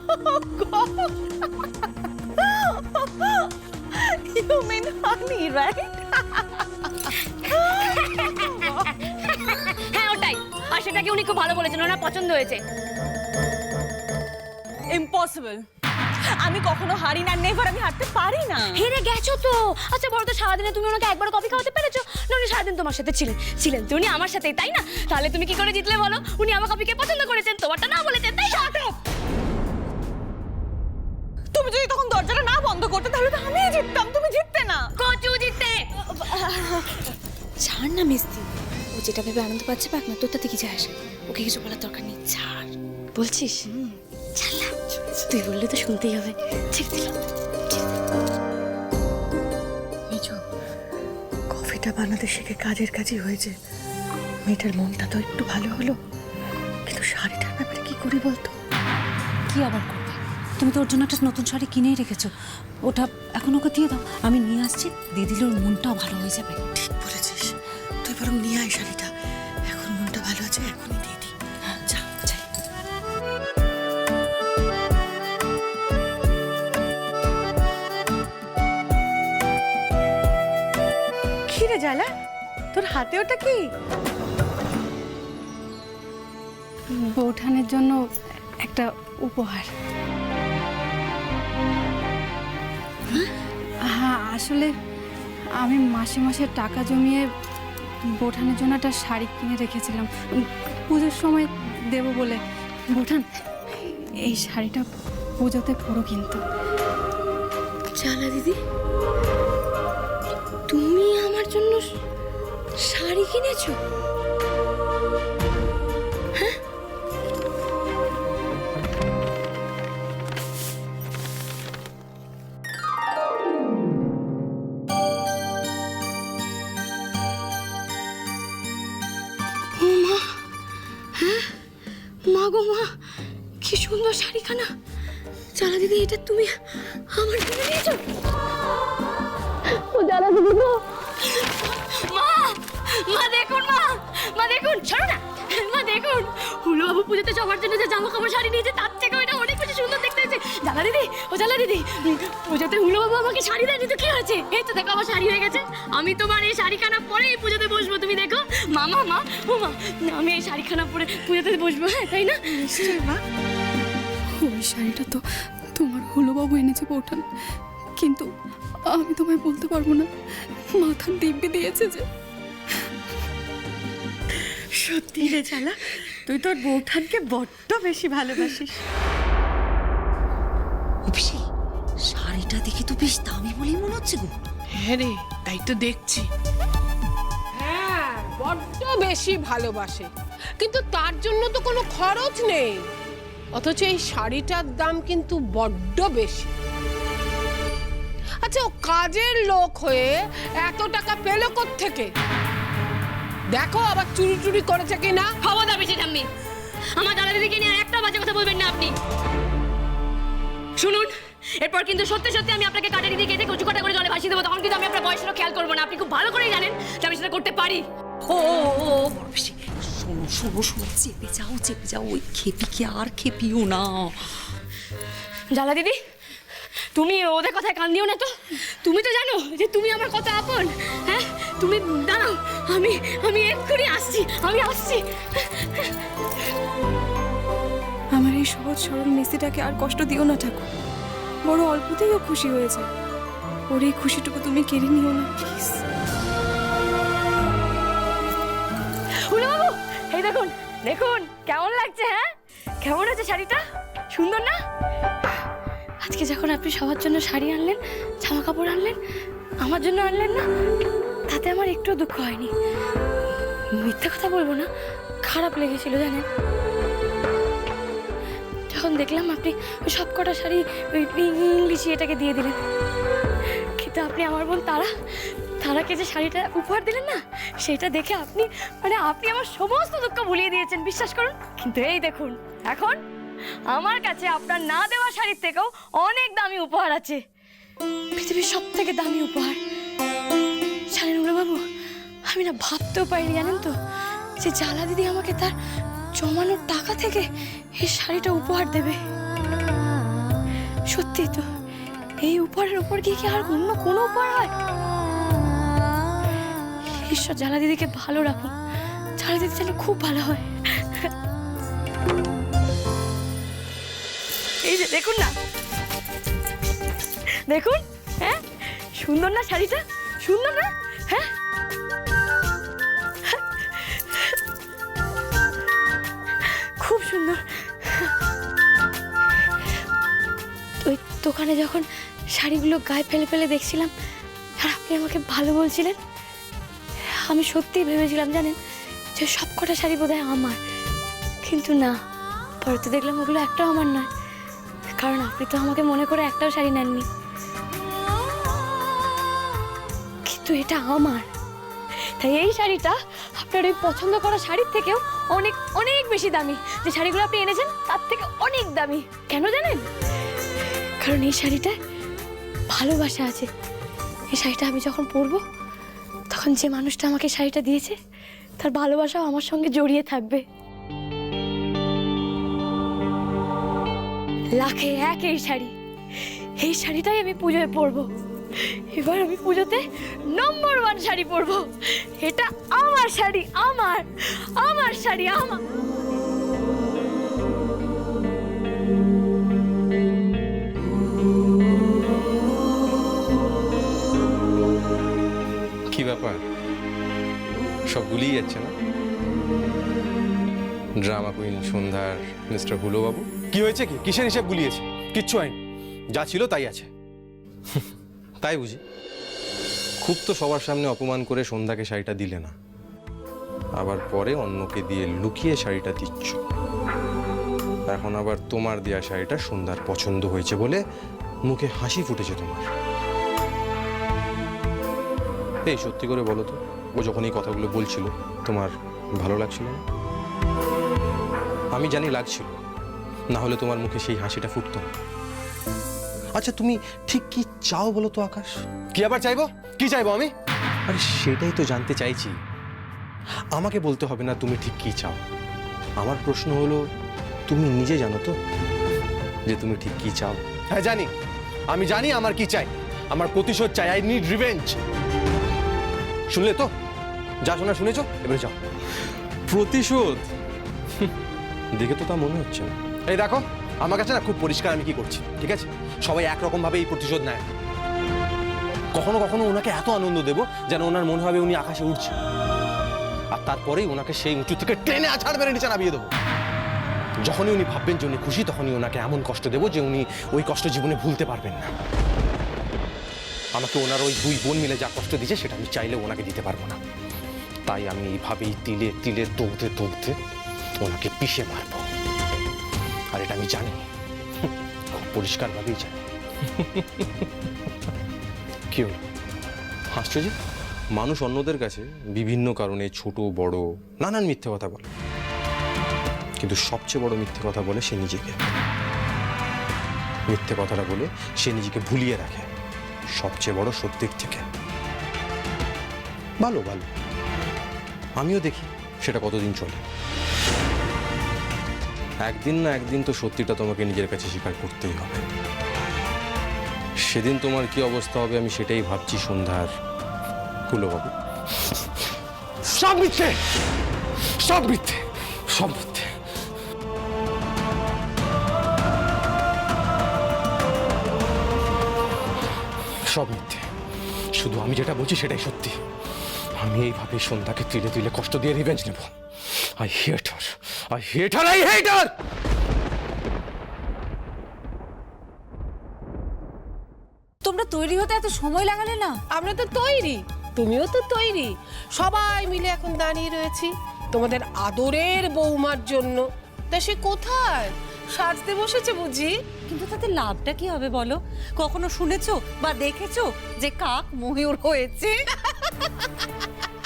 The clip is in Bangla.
You mean honey, right? হ্যাঁ ওটাই। আর সেটাকে উনি খুব ভালো বলেছেন ওনার পছন্দ হয়েছে। Impossible. আমি কখনো হারি না নেভার আমি হারতে পারি না। হেরে গেছো তো? আচ্ছা বলো তো সারাদিনে তুমি ওনাকে একবার কফি খাওয়াতে পেরেছ? না উনি সারাদিন তোমার সাথে ছিলেন। ছিলেন তো উনি আমার সাথেই তাই না? তাহলে তুমি কি করে জিতলে বলো? উনি আমার কফিকে পছন্দ করেছেন তোমারটা না বলেছেন তাই যদি তখন দরজাটা না বন্ধ করতে তাহলে তো আমিই জিততাম তুমি জিততে না। কচু জিততে। ছাড় না মিস্তি ও যেটা ভেবে আনন্দ পাচ্ছে পাক না তোর তাতে কি যায় আসে। ওকে কিছু বলার দরকার নেই ছাড়। বলছিস? ছাড়লা তুই বললে তো শুনতেই হবে। ঠিক দিলাম কফিটা বানাতে শিখে কাজের কাজই হয়েছে। মেয়েটার মনটা তো একটু ভালো হলো। কিন্তু শাড়িটার ব্যাপারে কি করি বলতো? কি আবার করবে? তুমি তো ওর জন্য একটা নতুন শাড়ি কিনেই রেখেছো। ওটা এখন ওকে দিয়ে দাও। আমি নিয়ে আসছি। দিয়ে দিলে ওর মনটাও ভালো হয়ে যাবে। ঠিক বলেছিস। তুই বরং নিয়ে আয় শাড়িটা। এখন মনটা ভালো আছে এখনই দিয়ে দিই। হ্যাঁ যা যাই। কি রে জ্বালা? তোর হাতে ওটা কি? বৌঠানের জন্য একটা উপহার। হ্যাঁ আসলে আমি মাসে মাসে টাকা জমিয়ে বোঠানের জন্য একটা শাড়ি কিনে রেখেছিলাম। পুজোর সময় দেব বলে। বোঠান, এই শাড়িটা পুজোতে পুরো কিন্তু। চালা দিদি, তুমি আমার জন্য শাড়ি কিনেছো? গো মা কি সুন্দর শাড়িখানা। চালা দিদি এটা তুমি আমার কিনে নিয়েছো? ও চালা দিদি গো। মা মা দেখুন মা মা দেখুন ছাড়ো না। মা দেখুন হুলো বাবু পুজোতে সবার জন্য যে জামা কাপড় শাড়ি নিয়েছে তার থেকে ওইটা অনেক বেশি সুন্দর দেখতে হয়েছে? জালা দিদি ও জালা দিদি। পুজোতে হুলো বাবু আমাকে শাড়ি দেয়নি তো কি হয়েছে? এই তো দেখো আমার শাড়ি হয়ে গেছে। আমি তোমার এই শাড়িখানা পরে এই পুজোতে বসবো তুমি দেখো। মামা মা ও মা আমি এই শাড়িখানা পরে পুজোতে বসবো হ্যাঁ তাই না? মা। ওই শাড়িটা তো তোমার হলোবাবু এনেছে বৌঠান। কিন্তু আমি তোমায় বলতে পারব না মাথার দিব্যি দিয়েছে যে। সত্যি রে জ্বালা তুই তোর বৌঠানকে বড্ড বেশি ভালোবাসিস। অভিষি শাড়িটা দেখে তো বেশ দামি বলেই মনে হচ্ছে গো। হ্যাঁ রে তাই তো দেখছি। হ্যাঁ বড্ড বেশি ভালোবাসে। কিন্তু তার জন্য তো কোনো খরচ নেই। অথচ এই শাড়িটার দাম কিন্তু বড্ড বেশি। আচ্ছা ও কাজের লোক হয়ে এত টাকা পেল থেকে দেখো আবার চুরি চুরি করেছে কিনা। খবরদার বেশি ঠাম্মি। আমার দাদা দিদিকে নিয়ে একটা বাজে কথা বলবেন না আপনি। শুনুন এরপর কিন্তু সত্যি সত্যি আমি আপনাকে কাটারি দিয়ে কেটে কচু কাটা করে জলে ভাসিয়ে দেবো তখন কিন্তু আমি আপনার বয়সেরও খেয়াল করব না। আপনি খুব ভালো করেই জানেন যে আমি সেটা করতে পারি। ও শোনো শোনো শোনো চেপে যাও চেপে যাও ওই খেপিকে আর খেপিও না। জ্বালা দিদি তুমি ওদের কথায় কান দিও না তো। তুমি তো জানো যে তুমি আমার কত আপন হ্যাঁ? তুমি দাঁড়াও আমি আমি এক্ষুনি আসছি আমি আসছি। এই সহজ সরল মিস্ত্রিটাকে আর কষ্ট দিও না, ঠাকুর। বড় অল্পতেই ও খুশি হয়েছে ওর এই খুশিটুকু তুমি কেড়ে নিও না প্লিজ এই দেখুন দেখুন, কেমন লাগছে হ্যাঁ? কেমন আছে শাড়িটা? সুন্দর না? আজকে যখন আপনি সবার জন্য শাড়ি আনলেন জামা কাপড় আনলেন, আমার জন্য আনলেন না, তাতে আমার একটু দুঃখ হয়নি। মিথ্যে কথা বলব না, খারাপ লেগেছিল, জানেন? যখন দেখলাম আপনি সব কটা শাড়ি ইংলিশি এটাকে দিয়ে দিলেন। কিন্তু আপনি আমার বোন তারা, তারাকে যে শাড়িটা উপহার দিলেন না, সেটা দেখে আপনি মানে আপনি আমার সমস্ত দুঃখ ভুলিয়ে দিয়েছেন, বিশ্বাস করুন। কিন্তু এই দেখুন, এখন আমার কাছে আপনার না দেওয়া শাড়ির থেকেও অনেক দামি উপহার আছে। পৃথিবীর সব থেকে দামি উপহার। জানেন বাবু আমি না ভাবতেও পারিনি জানেন তো, যে জ্বালা দিদি আমাকে তার জমানোর টাকা থেকে এই শাড়িটা উপহার দেবে। সত্যি তো, এই উপহারের উপর গিয়ে কি আর অন্য কোনো উপহার হয়? ঈশ্বর, জ্বালা দিদিকে ভালো রাখো। জ্বালা দিদি যেন খুব ভালো হয়। এই যে দেখুন না। দেখুন হ্যাঁ? সুন্দর না শাড়িটা? সুন্দর না? দোকানে যখন শাড়িগুলো গায়ে ফেলে ফেলে দেখছিলাম, আর আপনি আমাকে ভালো বলছিলেন, আমি সত্যিই ভেবেছিলাম জানেন যে সব কটা শাড়ি বোধহয় আমার। কিন্তু না, পরে তো দেখলাম ওগুলো একটাও আমার নয়। কারণ আপনি তো আমাকে মনে করে একটাও শাড়ি নেননি। কিন্তু এটা আমার। তাই এই শাড়িটা আপনার ওই পছন্দ করা শাড়ির থেকেও অনেক অনেক বেশি দামি। যে শাড়িগুলো আপনি এনেছেন, তার থেকে অনেক দামি। কেন জানেন? কারণ এই শাড়িটায় ভালোবাসা আছে। এই শাড়িটা আমি যখন পরবো, তখন যে মানুষটা আমাকে শাড়িটা দিয়েছে, তার ভালোবাসাও আমার সঙ্গে জড়িয়ে থাকবে। লাখে এক এই শাড়ি। এই শাড়িটাই আমি পুজোয় পরবো। এবার আমি পুজোতে নম্বর ওয়ান শাড়ি পরবো। এটা আমার শাড়ি, আমার আমার শাড়ি, আমার। ব্যাপার? সব গুলিয়ে যাচ্ছে না? ড্রামা কুইন সন্ধ্যার মিস্টার হুলো বাবু কি হয়েছে কি? কিসের হিসেব গুলিয়েছে? কিচ্ছু হয়নি। যা ছিল তাই আছে। তাই বুঝি। খুব তো সবার সামনে অপমান করে সন্ধ্যাকে শাড়িটা দিলে না। আবার পরে অন্যকে দিয়ে লুকিয়ে শাড়িটা দিচ্ছ। এখন আবার তোমার দেয়া শাড়িটা সন্ধ্যার পছন্দ হয়েছে বলে মুখে হাসি ফুটেছে তোমার। এই সত্যি করে বলো তো ও যখন এই কথাগুলো বলছিল তোমার ভালো লাগছিল না? আমি জানি লাগছিল না হলে তোমার মুখে সেই হাসিটা ফুটতো না। আচ্ছা তুমি ঠিক কি চাও বলো তো আকাশ? কি আবার চাইব? কি চাইব আমি? আরে সেটাই তো জানতে চাইছি। আমাকে বলতে হবে না তুমি ঠিক কি চাও। আমার প্রশ্ন হলো তুমি নিজে জানো তো যে তুমি ঠিক কি চাও। হ্যাঁ জানি। আমি জানি আমার কি চাই। আমার প্রতিশোধ চাই। আই নিড রিভেঞ্জ শুনলে তো? যা শোনা শুনেছো? এবারে যাও। প্রতিশোধ? দেখে তো তা মনে হচ্ছে না। এই দেখো আমার কাছে না খুব পরিষ্কার আমি কি করছি ঠিক আছে? সবাই একরকমভাবে এই প্রতিশোধ নেয়। কখনো কখনো ওনাকে এত আনন্দ দেব যেন ওনার মনে হবে উনি আকাশে উঠছে আর তারপরেই ওনাকে সেই উঁচু থেকে ট্রেনে আছাড় মেরে নিচে নামিয়ে দেবো। যখনই উনি ভাববেন যে উনি খুশি তখনই ওনাকে এমন কষ্ট দেবো যে উনি ওই কষ্ট জীবনে ভুলতে পারবেন না। আমাকে ওনার ওই দুই বোন মিলে যা কষ্ট দিয়েছে সেটা আমি চাইলে ওনাকে দিতে পারব না। তাই আমি এইভাবেই তিলে তিলে দৌড়তে দৌড়তে ওনাকে পিষে মারবো। আর এটা আমি জানি। খুব পরিষ্কারভাবেই জানি। কি হলো? হাসছো যে? মানুষ অন্যদের কাছে বিভিন্ন কারণে ছোট, বড়, নানান মিথ্যে কথা বলে। কিন্তু সবচেয়ে বড় মিথ্যে কথা বলে সে নিজেকে। মিথ্যে কথাটা বলে সে নিজেকে ভুলিয়ে রাখে। সবচেয়ে বড় সত্যির থেকে। ভালো ভালো। আমিও দেখি সেটা কতদিন চলে। একদিন না একদিন তো সত্যিটা তোমাকে নিজের কাছে স্বীকার করতেই হবে। সেদিন তোমার কি অবস্থা হবে আমি সেটাই ভাবছি সন্ধ্যার কুলো বাবু সব মিথ্যে! সব মিথ্যে! সব সব মিথ্যে। শুধু আমি যেটা বলছি সেটাই সত্যি। আমি এইভাবে সন্ধ্যাকে তিলে তিলে কষ্ট দিয়ে রিভেঞ্জ নেব। I hate her I hate her I hate her তোমরা তৈরি হতে এত সময় লাগালে না? আমরা তো তৈরি। তুমিও তো তৈরি। সবাই মিলে এখন দাঁড়িয়ে রয়েছি তোমাদের আদরের বৌমার জন্য। তা সে কোথায়? সাজতে বসেছে বুঝি। কিন্তু তাতে লাভটা কি হবে বলো? কখনো শুনেছো বা দেখেছ যে কাক ময়ূর হয়েছে?